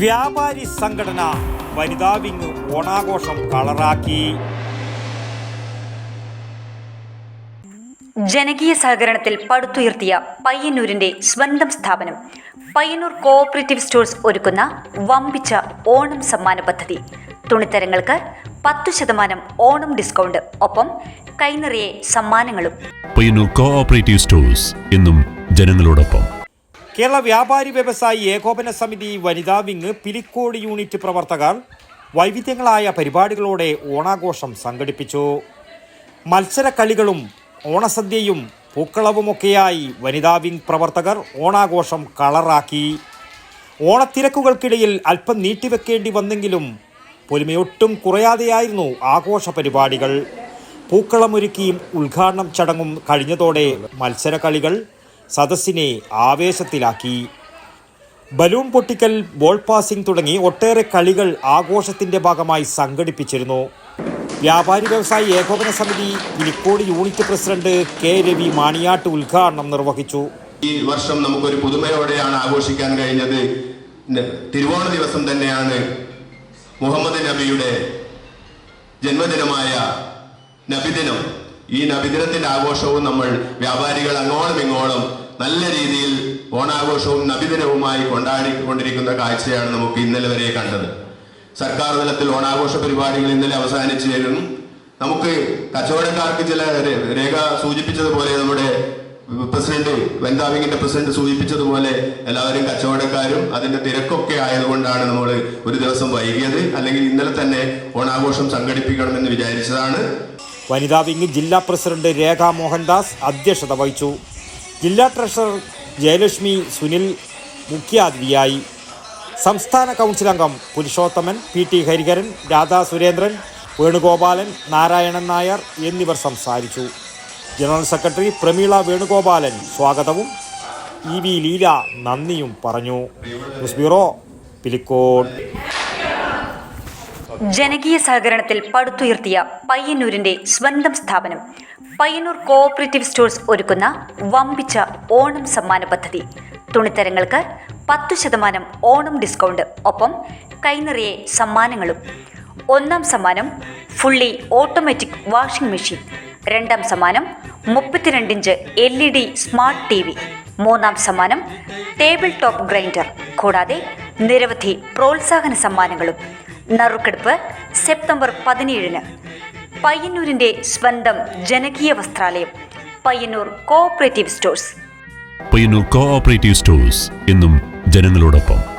വ്യാപാരി സംഘടന വനിതാ വിങ് ഓണാഘോഷം കളറാക്കി. ജനകീയ സഹകരണത്തിൽ പടുത്തുയർത്തിയ പയ്യന്നൂരിന്റെ സ്വന്തം സ്ഥാപനം. പയ്യന്നൂർ കോഓപ്പറേറ്റീവ് സ്റ്റോഴ്സ് ഒരുക്കുന്ന വമ്പിച്ച ഓണം സമ്മാന പദ്ധതി. തുണിത്തരങ്ങൾക്ക് പത്തു ശതമാനം ഓണം ഡിസ്കൗണ്ട് ഒപ്പം കൈനിറയെ സമ്മാനങ്ങളും. പയ്യന്നൂർ കോഓപ്പറേറ്റീവ് സ്റ്റോഴ്സ് എന്നും ജനങ്ങളോടൊപ്പം. കേരള വ്യാപാരി വ്യവസായി ഏകോപന സമിതി വനിതാ വിങ് പിലിക്കോട് യൂണിറ്റ് പ്രവർത്തകർ വൈവിധ്യങ്ങളായ പരിപാടികളോടെ ഓണാഘോഷം സംഘടിപ്പിച്ചു. മത്സരക്കളികളും ഓണസദ്യയും പൂക്കളവുമൊക്കെയായി വനിതാ വിങ് പ്രവർത്തകർ ഓണാഘോഷം കളറാക്കി. ഓണത്തിരക്കുകൾക്കിടയിൽ അല്പം നീട്ടിവെക്കേണ്ടി വന്നെങ്കിലും പൊലിമയൊട്ടും കുറയാതെയായിരുന്നു ആഘോഷ പരിപാടികൾ. പൂക്കളമൊരുക്കിയും ഉദ്ഘാടനം ചടങ്ങും കഴിഞ്ഞതോടെ മത്സരക്കളികൾ സദസ്സിനെ ആവേശത്തിലാക്കി. ബലൂൺ പൊട്ടിക്കൽ ബോൾ പാസിംഗ് തുടങ്ങി ഒട്ടേറെ കളികൾ ആഘോഷത്തിന്റെ ഭാഗമായി സംഘടിപ്പിച്ചിരുന്നു. വ്യാപാരി വ്യവസായി ഏകോപന സമിതി Pilicode unit president K Ravi Maniyat ഉദ്ഘാടനം നിർവഹിച്ചു. ഈ വർഷം നമുക്കൊരു പുതുമയോടെയാണ് ആഘോഷിക്കാൻ കഴിഞ്ഞത്. തിരുവോണ ദിവസം തന്നെയാണ് മുഹമ്മദ് നബിയുടെ ജന്മദിനമായ നബിദിനം. ഈ നബിദിനത്തിന്റെ ആഘോഷവും നമ്മൾ വ്യാപാരികൾ അങ്ങോളം ഇങ്ങോളം നല്ല രീതിയിൽ ഓണാഘോഷവും നബിദിനവുമായി കൊണ്ടാടിക്കൊണ്ടിരിക്കുന്ന കാഴ്ചയാണ് നമുക്ക് ഇന്നലെ വരെ കണ്ടത്. സർക്കാർ തലത്തിൽ ഓണാഘോഷ പരിപാടികൾ ഇന്നലെ അവസാനിച്ചു നമുക്ക് കച്ചവടക്കാർക്ക് ചില രേഖ സൂചിപ്പിച്ചതുപോലെ നമ്മുടെ പ്രസിഡന്റ് വനിതാ വിങ്ങിന്റെ പ്രസിഡന്റ് സൂചിപ്പിച്ചതുപോലെ എല്ലാവരും കച്ചവടക്കാരും അതിന്റെ തിരക്കൊക്കെ ആയതുകൊണ്ടാണ് നമ്മൾ ഒരു ദിവസം വൈകിയത്. അല്ലെങ്കിൽ ഇന്നലെ തന്നെ ഓണാഘോഷം സംഘടിപ്പിക്കണമെന്ന് വിചാരിച്ചതാണ്. വനിതാ വിങ് ജില്ലാ പ്രസിഡന്റ് രേഖ മോഹൻദാസ് അധ്യക്ഷത വഹിച്ചു. ജില്ലാ ട്രഷറർ ജയലക്ഷ്മി സുനിൽ മുഖ്യാതിഥിയായി. സംസ്ഥാന കൗൺസിൽ അംഗം പുരുഷോത്തമൻ പി ടി ഹരിഹരൻ രാധാ സുരേന്ദ്രൻ വേണുഗോപാലൻ നാരായണൻ നായർ എന്നിവർ സംസാരിച്ചു. ജനറൽ സെക്രട്ടറി പ്രമീള വേണുഗോപാലൻ സ്വാഗതവും. ഇ വി ലീല നന്ദിയും പറഞ്ഞു. News bureau Pilicode. ജനകീയ സഹകരണത്തിൽ പടുത്തുയർത്തിയ പയ്യന്നൂരിന്റെ സ്വന്തം സ്ഥാപനം പയ്യന്നൂർ കോഓപ്പറേറ്റീവ് സ്റ്റോഴ്സ് ഒരുക്കുന്ന വമ്പിച്ച ഓണം സമ്മാന പദ്ധതി. തുണിത്തരങ്ങൾക്ക് പത്തു ശതമാനം ഓണം ഡിസ്കൗണ്ട് ഒപ്പം കൈനിറയെ സമ്മാനങ്ങളും. ഒന്നാം സമ്മാനം ഫുള്ളി ഓട്ടോമാറ്റിക് വാഷിംഗ് മെഷീൻ രണ്ടാം സമ്മാനം മുപ്പത്തിരണ്ട് inch L E D smart T V മൂന്നാം സമ്മാനം ടേബിൾ ടോപ്പ് ഗ്രൈൻഡർ കൂടാതെ നിരവധി പ്രോത്സാഹന സമ്മാനങ്ങളും. നറുക്കെടുപ്പ് സെപ്റ്റംബർ പതിനേഴിന് പയ്യന്നൂരിന്റെ സ്വന്തം ജനകീയ വസ്ത്രാലയം Payyanur cooperative stores Payyanur cooperative stores എന്നും ജനങ്ങളോടൊപ്പം.